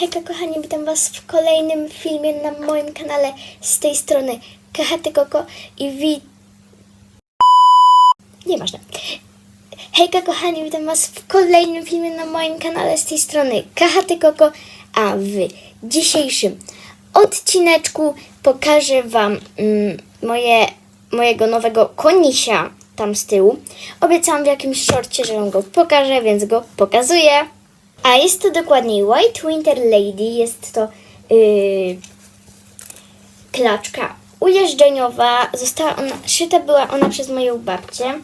Hejka kochani, witam was w kolejnym filmie na moim kanale z tej strony Kahaty Koko i wi... Nieważne. Hejka kochani, witam was w kolejnym filmie na moim kanale z tej strony Kahaty Koko, a w dzisiejszym odcineczku pokażę wam mm, moje, mojego nowego konisia tam z tyłu. Obiecałam w jakimś shorcie, że wam go pokażę, więc go pokazuję. A jest to dokładnie White Winter Lady. Jest to yy, klaczka ujeżdżeniowa. Została ona, szyta była ona przez moją babcię.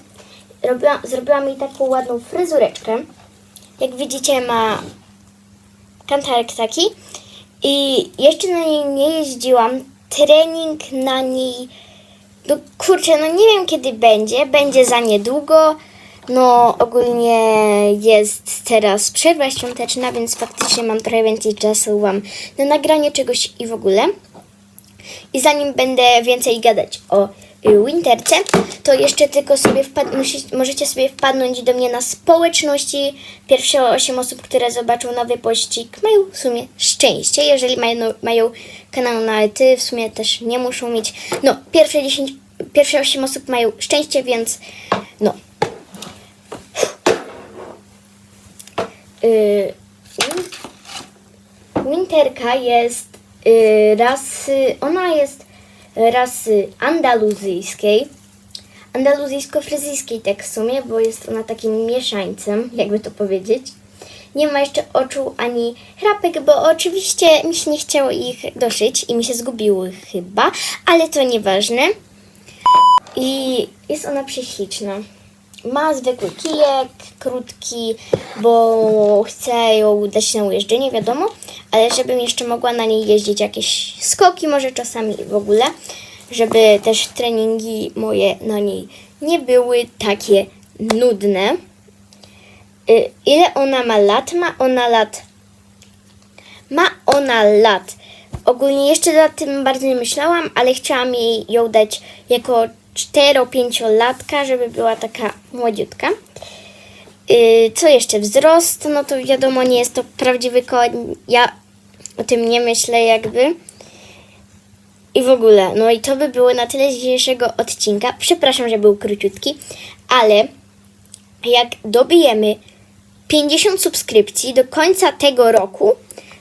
Robiła, zrobiła mi taką ładną fryzureczkę. Jak widzicie ma kantarek taki. I jeszcze na niej nie jeździłam. Trening na niej no kurczę, no nie wiem kiedy będzie. Będzie za niedługo. No ogólnie jest teraz przerwa świąteczna, więc faktycznie mam trochę więcej czasu wam na nagranie czegoś i w ogóle. I zanim będę więcej gadać o y, Winterce, to jeszcze tylko sobie możecie sobie wpadnąć do mnie na społeczności. Pierwsze 8 osób, które zobaczą nowy pościg, mają w sumie szczęście. Jeżeli mają, mają kanał na ty, w sumie też nie muszą mieć. No, pierwsze 10, pierwsze 8 osób mają szczęście, więc no. Y, Winterka jest y, rasy, ona jest rasy andaluzyjskiej, andaluzyjsko-fryzyjskiej tak w sumie, bo jest ona takim mieszańcem, jakby to powiedzieć. Nie ma jeszcze oczu ani chrapek, bo oczywiście mi się nie chciało ich doszyć i mi się zgubiły chyba, ale to nieważne. I jest ona prześliczna. Ma zwykły kijek, krótki, bo chcę ją dać na ujeżdżenie, wiadomo, ale żebym jeszcze mogła na niej jeździć jakieś skoki, może czasami w ogóle, żeby też treningi moje na niej nie były takie nudne. Y, Ile ona ma lat? Ma ona lat. Ma ona lat. Ogólnie jeszcze nad tym bardzo nie myślałam, ale chciałam jej ją dać jako 4-5-latka, żeby była taka młodziutka. Yy, co jeszcze? Wzrost, no to wiadomo, nie jest to prawdziwy koń. Ja o tym nie myślę jakby. I w ogóle, no i to by było na tyle dzisiejszego odcinka. Przepraszam, że był króciutki, ale jak dobijemy 50 subskrypcji do końca tego roku,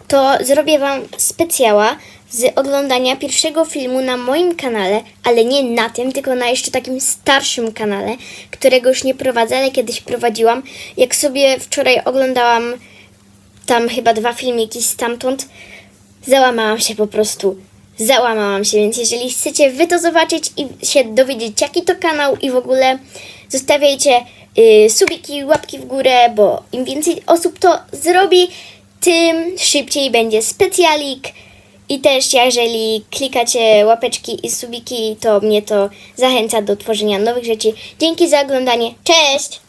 to zrobię Wam specjała z oglądania pierwszego filmu na moim kanale, ale nie na tym, tylko na jeszcze takim starszym kanale, którego już nie prowadzę, ale kiedyś prowadziłam. Jak sobie wczoraj oglądałam tam chyba dwa filmiki stamtąd, załamałam się po prostu. Załamałam się, więc jeżeli chcecie wy to zobaczyć i się dowiedzieć, jaki to kanał i w ogóle zostawiajcie y, subiki, łapki w górę, bo im więcej osób to zrobi, tym szybciej będzie specjalik. I też jeżeli klikacie łapeczki i subiki, to mnie to zachęca do tworzenia nowych rzeczy. Dzięki za oglądanie. Cześć!